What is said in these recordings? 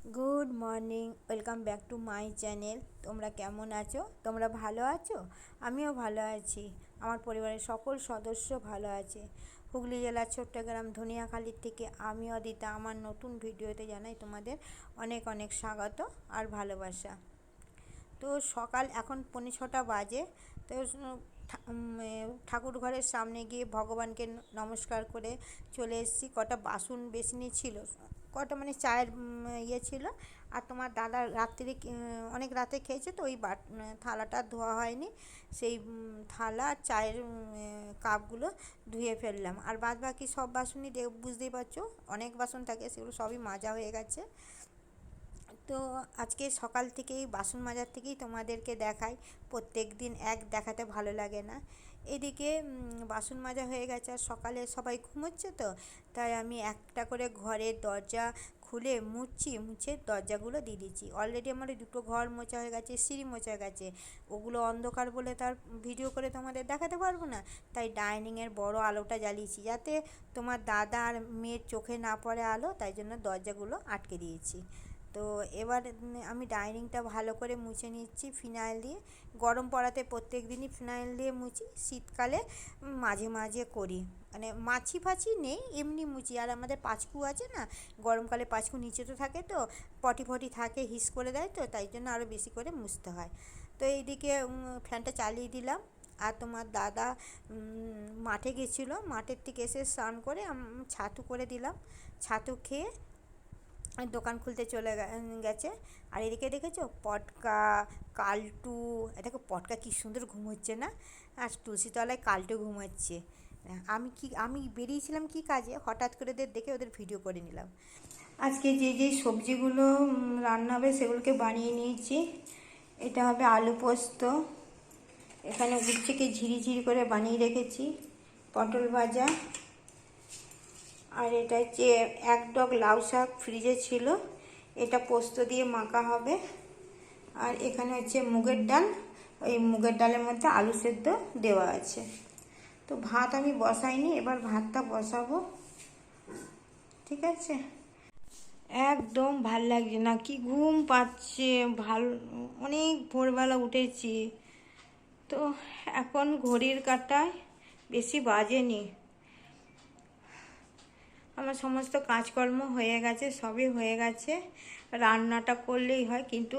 Good morning welcome back to my channel তোমরা কেমন আছো? তোমরা ভালো আছো? আমিও ভালো আছি। আমার পরিবারের সকল সদস্য ভালো আছে। হুগলি জেলার চট্টগ্রাম ধনিয়াখালীর থেকে আমি অদিতা। আমার নতুন ভিডিওতে জানাই তোমাদের অনেক অনেক স্বাগত আর ভালোবাসা। তো সকাল এখন পৌনে ছটা বাজে। তো ঠাকুর ঘরের সামনে গিয়ে ভগবানকে নমস্কার করে চলে এসেছি। কটা বাসন বেসিনি ছিল কটা মানে চায়ের ইয়ে ছিল। আর তোমার দাদা রাত্রিরে অনেক রাতে খেয়েছে তো ওই বাট, থালাটা ধোয়া হয়নি। সেই থালা আর চায়ের কাপগুলো ধুয়ে ফেললাম। আর বাদ বাকি সব বাসনই বুঝতেই পারছ, অনেক বাসন থাকে, সেগুলো সবই মাজা হয়ে গেছে। তো আজকে সকাল থেকেই বাসন মাজার থেকেই তোমাদেরকে দেখাই। প্রত্যেক দিন এক দেখাতে ভালো লাগে না। এদিকে বাসন মাজা হয়ে গেছে আর সকালে সবাই ঘুমোচ্ছে তো। তাই আমি একটা করে ঘরের দরজা খুলে মুছছি, মুছে দরজাগুলো দিয়ে দিচ্ছি। অলরেডি আমার দুটো ঘর মোছা হয়ে গেছে, সিঁড়ি মোছা গেছে। ওগুলো অন্ধকার বলে তার ভিডিও করে তোমাদের দেখাতে পারব না। তাই ডাইনিংয়ের বড় আলোটা জ্বালিয়েছি, যাতে তোমার দাদা আর মেয়ের চোখে না পড়ে আলো, তাই জন্য দরজাগুলো আটকে দিয়েছি। তো এবার আমি ডাইনিংটা ভালো করে মুছে নিচ্ছি ফিনাইল দিয়ে। গরম পড়াতে প্রত্যেক দিনই ফিনাইল দিয়ে মুছি, শীতকালে মাঝে মাঝে করি। মানে মাছি ফাছি নেই, এমনি মুছি। আর আমাদের পাঁচকু আছে না, গরমকালে পাঁচকু নিচে তো থাকে তো, পটি ফটি থাকে, হিস করে দেয় তো, তাই জন্য আরও বেশি করে মুছতে হয়। তো এইদিকে ফ্যানটা চালিয়ে দিলাম। আর তোমার দাদা মাঠে গেছিল। মাঠের থেকে এসে স্নান করে ছাতু করে দিলাম। ছাতু খেয়ে দোকান খুলতে চলে গেছে। আর এদিকে দেখেছ? পটকা, কালটু দেখো পটকা কী সুন্দর ঘুমোচ্ছে না? আর তুলসীতলায় কালটু ঘুমাচ্ছে আমি কি, আমি বেরিয়েছিলাম কি কাজে? হঠাৎ করে ওদের দেখে ওদের ভিডিও করে নিলাম। আজকে যে যে সবজিগুলো রান্না হবে সেগুলোকে বানিয়ে নিয়েছি। এটা হবে আলু পোস্ত। এখানে উচ্ছেকে ঝিরি ঝিরি করে বানিয়ে রেখেছি। পটল ভাজা। আর এটা হচ্ছে এক ডগ লাউ শাক ফ্রিজে ছিল। এটা পোস্ত দিয়ে মাখা হবে। আর এখানে হচ্ছে মুগের ডাল। ওই মুগের ডালের মধ্যে আলু সেদ্ধ দেওয়া আছে। তো ভাত আমি বসাইনি, এবার ভাতটা বসাবো। ঠিক আছে? একদম ভালো লাগছে না, কি ঘুম পাচ্ছে। ভালো, অনেক ভোরবেলা উঠেছি। তো এখন ঘড়ির কাটায়, বেশি বাজেনি। আমার সমস্ত কাজকর্ম হয়ে গেছে, সবই হয়ে গেছে। রান্নাটা করলেই হয়, কিন্তু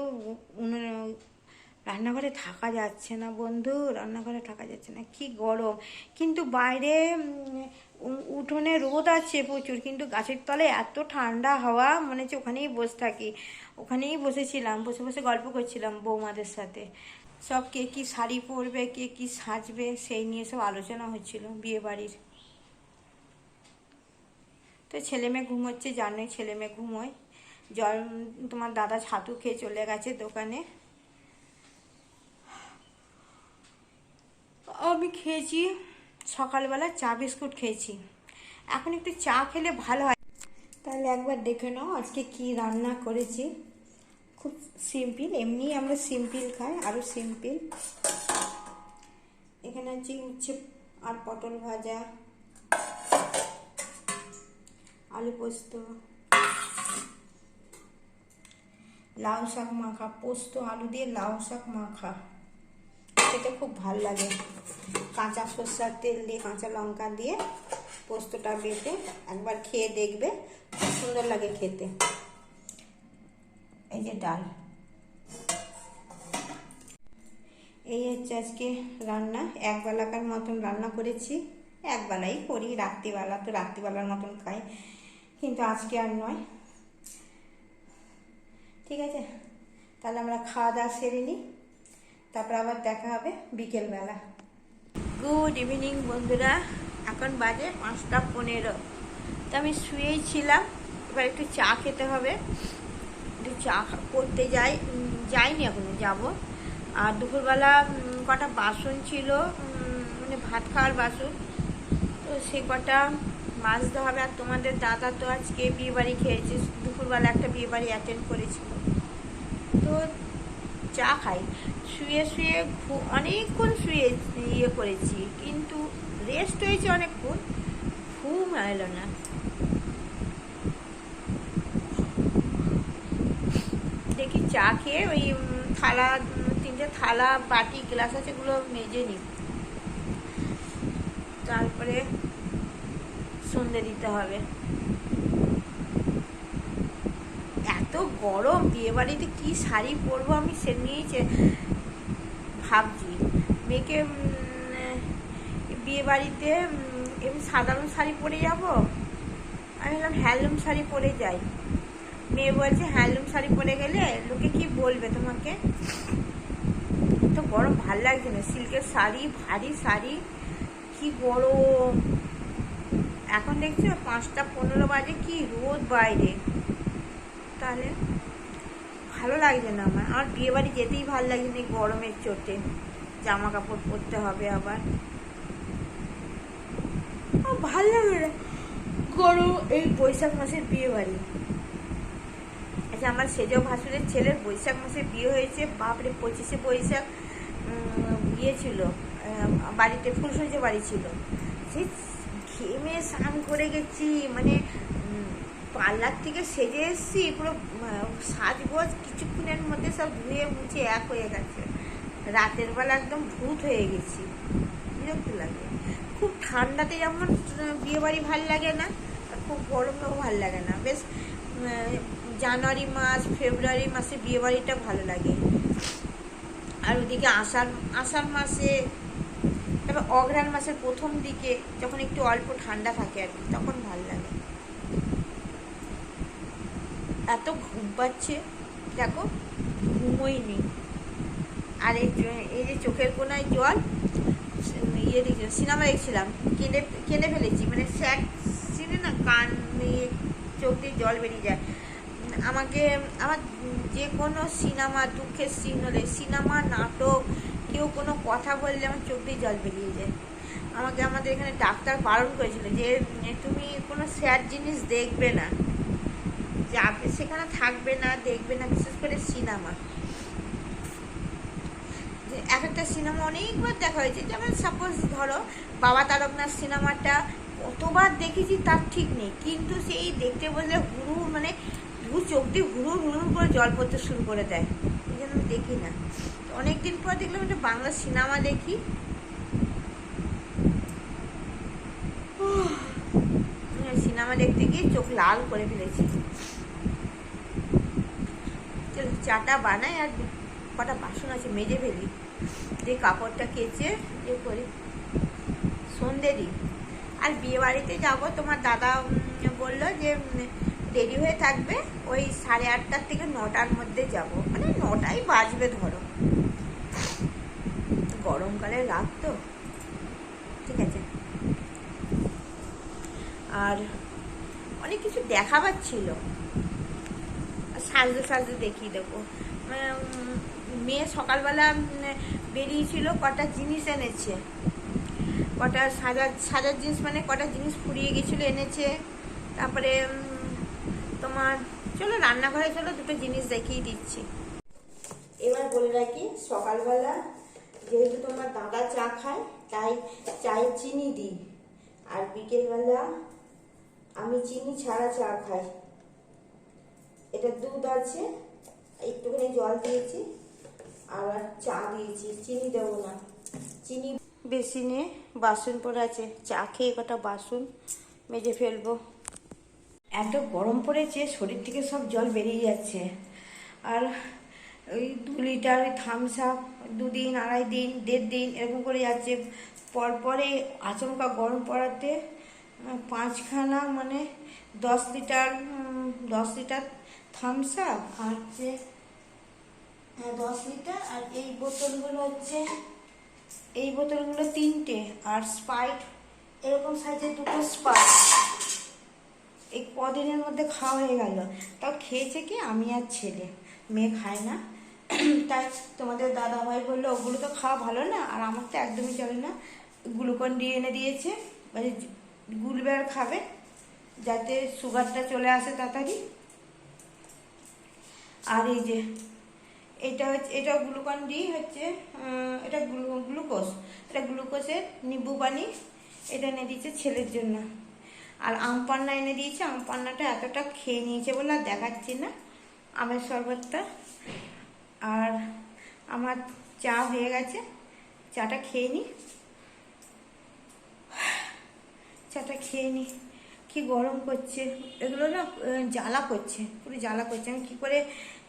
রান্নাঘরে থাকা যাচ্ছে না বন্ধু, রান্নাঘরে থাকা যাচ্ছে না, কি গরম। কিন্তু বাইরে উঠোনে রোদ আছে প্রচুর, কিন্তু গাছের তলায় এত ঠান্ডা হাওয়া, মনে হচ্ছে ওখানেই বসে থাকি। ওখানেই বসেছিলাম, বসে বসে গল্প করছিলাম বৌমাদের সাথে। সব কে কী শাড়ি পরবে, কে কী সাজবে, সেই নিয়ে সব আলোচনা হচ্ছিল বিয়ে বাড়ির তো ছেলে মেয়ে ঘুমোচ্ছে জানোই ছেলে মেয়ে ঘুমোয় জল, তোমার দাদা ছাতু খেয়ে চলে গেছে দোকানে। আমি খেয়েছি, সকালবেলা চা বিস্কুট খেয়েছি। এখন একটু চা খেলে ভালো হয়। তাহলে একবার দেখে নাও আজকে কি রান্না করেছি। খুব সিম্পল, এমনি আমরা সিম্পল খাই আরও সিম্পল। এখানে হচ্ছে উচ্ছে আর পটল ভাজা আলু পোস্ত। লাউ শাক মাখা, পোস্ত, আলু দিয়ে লাউ শাক মাখা। খেতে খুব ভালো লাগে। কাঁচা সর্ষার তেল দিয়ে, কাঁচা লঙ্কা দিয়ে পোস্তটা বেটে একবার খেয়ে দেখবে, খুব সুন্দর লাগে খেতে। এই যে ডাল। এই হচ্ছে আজকে রান্না। এক বেলাকার মতন রান্না করেছি। একবেলাই করি, রাত্রিবেলা তো রাত্রিবেলার মতন খাই। কিন্তু আজকে আর নয়। ঠিক আছে? তাহলে আমরা খাওয়া দাওয়া সেরে নিই। তারপর আবার দেখা হবে বিকেলবেলা। গুড ইভিনিং বন্ধুরা। এখন বাজে পাঁচটা পনেরো। তো আমি শুয়েই ছিলাম। এবার একটু চা খেতে হবে। একটু চা করতে যাই। যাইনি এখনও, যাব। আর দুপুরবেলা কটা বাসন ছিল। মানে ভাত খাওয়ার বাসন। তো সে কটা মাজতে হবে, আর তোমাদের দাদা তো আজকে বিয়ে বাড়ি খেয়েছে, দুপুরবেলা একটা বিয়ে বাড়ি অ্যাটেন্ড করেছিল। তো চা খাই। শুয়ে শুয়ে অনেকক্ষণ শুয়ে ইয়ে করেছি, কিন্তু রেস্ট হয়েছে অনেকক্ষণ, ঘুম এলো না। দেখি চা খেয়ে ওই থালা, তিনটে থালা, বাটি, গ্লাস আছে, এগুলো মেজে নিই। তারপরে সন্ধে দিতে হবে। এত গরম বিয়ে বাড়িতে কি শাড়ি পরবো আমি সে নিয়েই ভাবছি। মেয়েকে বিয়ে বাড়িতে এমনি সাধারণ শাড়ি পরে যাব? আমি বললাম হ্যান্ডলুম শাড়ি পরে যাই। মেয়ে বলছে, হ্যান্ডলুম শাড়ি পরে গেলে লোকে কি বলবে তোমাকে? তো গরম, ভালো লাগছে না। সিল্কের শাড়ি, ভারী শাড়ি, কি গরম। এখন দেখছ পাঁচটা পনেরো বাজে কি রোদ বাইরে। তাহলে ভালো লাগছে না আমার। আমার বিয়ে বাড়ি যেতেই ভালো লাগছে না গরমের চোটে। জামা কাপড় পরতে হবে আবার। ভালো লাগে না। গরম এই বৈশাখ মাসের বিয়ে বাড়ি আচ্ছা আমার সেজ ভাসুরের ছেলের বৈশাখ মাসে বিয়ে হয়েছে। বাপরে পঁচিশে বৈশাখ উম, বিয়ে ছিল আহ, বাড়িতে ফুলসজ্জা বাড়ি ছিল। সেই ঘেমে স্নান করে গেছি মানে পার্লার থেকে সেজে এসেছি, পুরো সাজগোজ কিছুক্ষণের মধ্যে সব ধুয়ে মুছে এক হয়ে গেছে। রাতের বেলা একদম ভূত হয়ে গেছি। বিরক্ত লাগে। খুব ঠান্ডাতে যেমন বিয়েবাড়ি ভালো লাগে না, আর খুব গরমেও ভালো লাগে না। বেশ জানুয়ারি মাস, ফেব্রুয়ারি মাসে বিয়েবাড়িটা ভালো লাগে। আর ওদিকে আষাঢ় আষাঢ় মাসে তারপর অগ্রহায়ণ মাসের প্রথম দিকে যখন একটু অল্প ঠান্ডা থাকে আর কি, তখন ভালো লাগে। এত ঘুম পাচ্ছে, দেখো, ঘুমোই নেই। আর এই যে- চোখের কোনায় জল ইয়ে সিনেমা দেখছিলাম কেঁদে কেঁদে ফেলেছি মানে স্যাক সিনে না কান ইয়ে চোখ দিয়ে জল বেরিয়ে যায়। আমাকে, আমার যে কোনো সিনেমা দুঃখের সিন হলে, সিনেমা, নাটক কেউ কোনো কথা বললে আমার চোখ দিয়ে জল বেরিয়ে যায়। আমাকে, আমাদের এখানে ডাক্তার বারণ করেছিল যে তুমি কোনো স্যার জিনিস দেখবে না। যাবে সেখানে থাকবে না, দেখবে না, বিশেষ করে সিনেমা। এক একটা সিনেমা অনেকবার দেখা হয়েছে। যেমন সাপোজ ধরো, বাবা তারকনাথ সিনেমাটা কতবার দেখেছি তার ঠিক নেই। কিন্তু সেই দেখতে বললে হুড়ু মানে দু চোখ দিয়ে হুড়ুর হুড়ুর করে জল পড়তে শুরু করে দেয়। এই জন্য দেখি না। অনেক দিন পর দেখলাম একটা বাংলা সিনেমা দেখি। সিনেমা দেখতে গিয়ে চোখ লাল করে ফেলেছি। চাটা বানাই আর কটা বাসন আছে, মেজে ফেলি। দিয়ে কাপড়টা কেচে ইয়ে করি। সন্ধে দিই আর বিয়ে বাড়িতে যাব, তোমার দাদা বলল যে দেরি হয়ে থাকবে, ওই সাড়ে আটটার থেকে নটার মধ্যে যাব। মানে নটাই বাজবে ধরো। গরমকালে রাত তো, ঠিক আছে। আর অনেক কিছু দেখাবার ছিল। সাজতে সাজতে দেখিয়ে দেবো। মেয়ে সকালবেলা বেরিয়েছিল, কটা জিনিস এনেছে। কটা সাজার সাজার জিনিস মানে কটা জিনিস ফুরিয়ে গেছিল এনেছে। তারপরে তোমার, চলো রান্নাঘরে চলো, দুটো জিনিস দেখিয়ে দিচ্ছি। এবার বলে রাখি, সকালবেলা যেহেতু তোমার দাদা চা খায়, তাই চায়ে চিনি দিই। আর বিকেলবেলা আমি চিনি ছাড়া চা খাই। এটা দুধ আছে, একটুখানি জল দিয়েছি, আবার চা দিয়েছি, চিনি দেবো না। চিনি বেসিনে বাসন পড়ে আছে, চা খেয়ে কটা বাসন মেজে ফেলব। এত গরম পড়েছে, শরীর থেকে সব জল বেরিয়ে যাচ্ছে। আর ওই দু লিটার থামস আপ দুদিন, আড়াই দিন, দেড় দিন এরকম করে যাচ্ছে। পরপরে আচমকা গরম পড়াতে পাঁচখানা মানে দশ লিটার দশ লিটার থামস আপ আর হচ্ছে দশ লিটার আর এই বোতলগুলো হচ্ছে, এই বোতলগুলো তিনটে আর স্পাইট এরকম সাইজের দুটো স্পাইট এই কদিনের মধ্যে খাওয়া হয়ে গেল। তাও খেয়েছে কি? আমি আর ছেলে। মেয়ে খায় না। তাই তোমাদের দাদা ভাই বলল, ওগুলো তো খাওয়া ভালো না? আর আমার তো একদমই চলে না। গ্লুকন ডি এনে দিয়েছে। মানে গুলবের খাবে, যাতে সুগারটা চলে আসে তাড়াতাড়ি। আর এই যে, এটা হচ্ছে, এটা গ্লুকন ডি হচ্ছে এটা গ্লুকোজ। এটা গ্লুকোজের নিম্বু পানি এটা এনে দিয়েছে ছেলের জন্য। আর আম পান্না এনে দিয়েছে, আম পান্নাটা এতটা খেয়ে নিয়েছে বলে আর দেখাচ্ছি না, আমের শরবতটা। আর আমার চা হয়ে গেছে, চাটা খেয়ে নিই চাটা খেয়ে নিই কি গরম করছে। এগুলো না জ্বালা করছে, পুরো জ্বালা করছে। আমি কী করে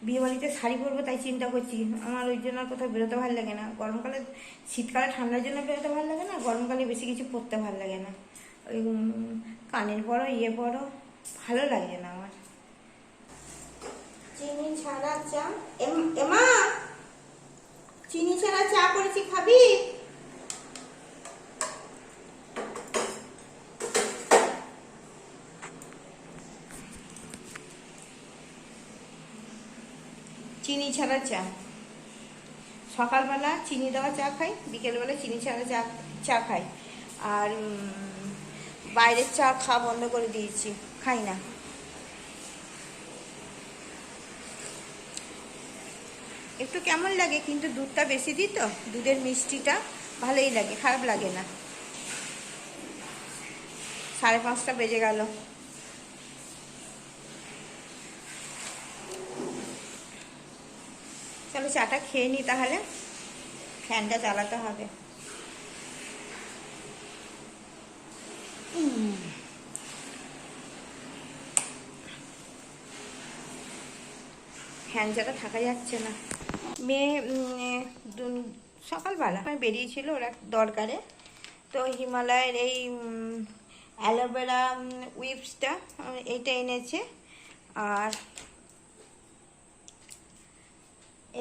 বিয়েবাড়িতে শাড়ি পরবো তাই চিন্তা করছি। আমার ওই জন্য আর কোথাও বেরোতে ভালো লাগে না। গরমকালে, শীতকালে ঠান্ডার জন্য বেরোতে ভালো লাগে না, গরমকালে বেশি কিছু পরতে ভালো লাগে না। ওই কানের বড় ইয়ে বড় ভালো লাগে না আমার। চিনি ছাড়া চা? এম- চিনি ছাড়া চা করেছি খাবি? চিনি ছাড়া চা। সকালবেলা চিনি দেওয়া চা খাই বিকেলবেলা চিনি ছাড়া চা চা খাই। আর বাইরের চা খাওয়া বন্ধ করে দিয়েছি, খাই না। একটু কেমন লাগে? কিন্তু দুধটা বেশি দিই তো, দুধের মিষ্টিটা ভালোই লাগে, খারাপ লাগে না। সাড়ে পাঁচটা বেজে গেল। চলো চাটা খেয়ে নিই তাহলে। ফ্যানটা চালাতে হবে। ছাড়া থাকা যাচ্ছে না। মেয়ে সকালবেলা বেরিয়েছিল ওরা দরকারে। তো হিমালয়ের এই অ্যালোভেরা উইপসটা এইটা এনেছে। আর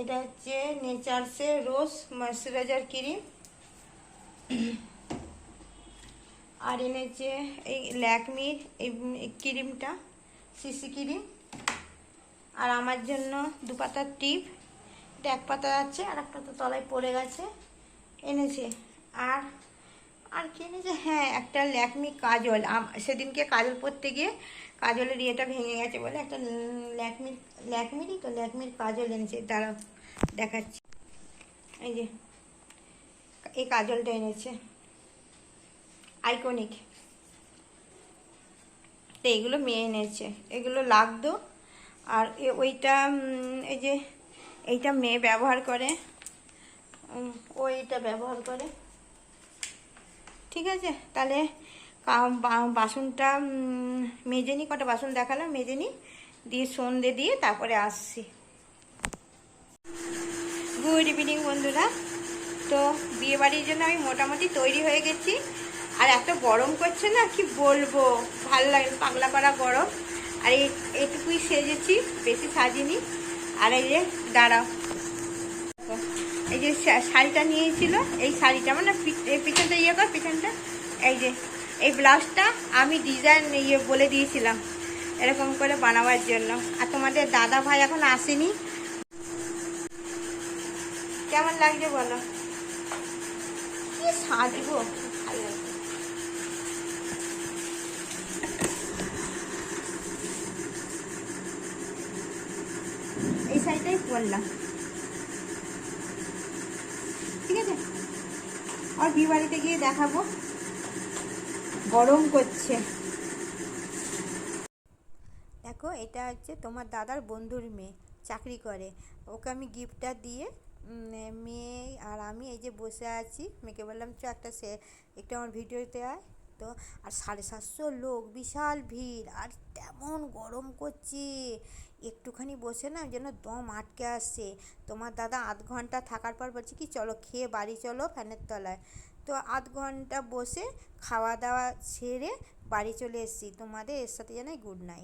এটা হচ্ছে নেচার্সের রোজ ময়শ্চারাইজার ক্রিম। আর এনেছে এই ল্যাকমির এই ক্রিমটা, সিসি ক্রিম। আর আমার জন্য দু পাতার টিপ। এটা এক পাতা আছে, আর একটা তো তলায় পড়ে গেছে। এনেছে। আর আর কি এনেছে? হ্যাঁ একটা ল্যাকমি কাজল। সেদিনকে কাজল পরতে গিয়ে কাজলের ইয়েটা ভেঙে গেছে বলে একটা ল্যাকমির ল্যাকমিরই তো, ল্যাকমির কাজল এনেছে। দাঁড়াও, দেখাচ্ছি। এই যে, এই কাজলটা এনেছে। আইকনিক তো এগুলো মেয়ে এনেছে। এগুলো লাগতো আর ওইটা এই যে এইটা মেয়ে ব্যবহার করে। উম, ও এইটা ব্যবহার করে। ঠিক আছে? তাহলে বাসনটা মেজে নিই কটা বাসন দেখালাম মেজে নিই দিয়ে সন্ধে দিয়ে তারপরে আসছি। গুড ইভিনিং বন্ধুরা। তো বিয়ে বাড়ির জন্য আমি মোটামুটি তৈরি হয়ে গেছি। আর এত গরম করছে না কি বলব? ভালো লাগে পাগলা করা গরম। আর এই এইটুকুই সেজেছি, বেশি সাজিনি। আর এই যে, দাঁড়াও। এই যে শাড়িটা নিয়েছিল, এই শাড়িটা মানে পিছনটা ইয়ে কর, পিছনটা। এই যে, এই ব্লাউজটা আমি ডিজাইন ইয়ে বলে দিয়েছিলাম, এরকম করে বানাবার জন্য। আর তোমাদের দাদা ভাই এখন আসেনি। কেমন লাগছে বলো? কি সাজবো? ভালো লাগছে। এই পরলাম ঠিক আছে? আর বিয়ে গিয়ে দেখাবো। গরম করছে। দেখো, এটা হচ্ছে তোমার দাদার বন্ধুর মেয়ে, চাকরি করে। ওকে আমি গিফটটা দিয়ে মেয়ে আর আমি এই যে বসে আছি, মেয়েকে বললাম চ একটা সে, একটু আমার ভিডিওতে আয়। তো, আর সাড়ে সাতশো লোক, বিশাল ভিড়। আর তেমন গরম করছে। একটুখানি বসে না যেন দম আটকে আসছে তোমার দাদা আধ ঘণ্টা থাকার পর বলছে কি, চলো, খেয়ে বাড়ি চলো ফ্যানের তলায়। তো আধ ঘণ্টা বসে খাওয়া দাওয়া সেরে বাড়ি চলে এসেছি। তোমাদের এর সাথে জানাই গুড নাইট।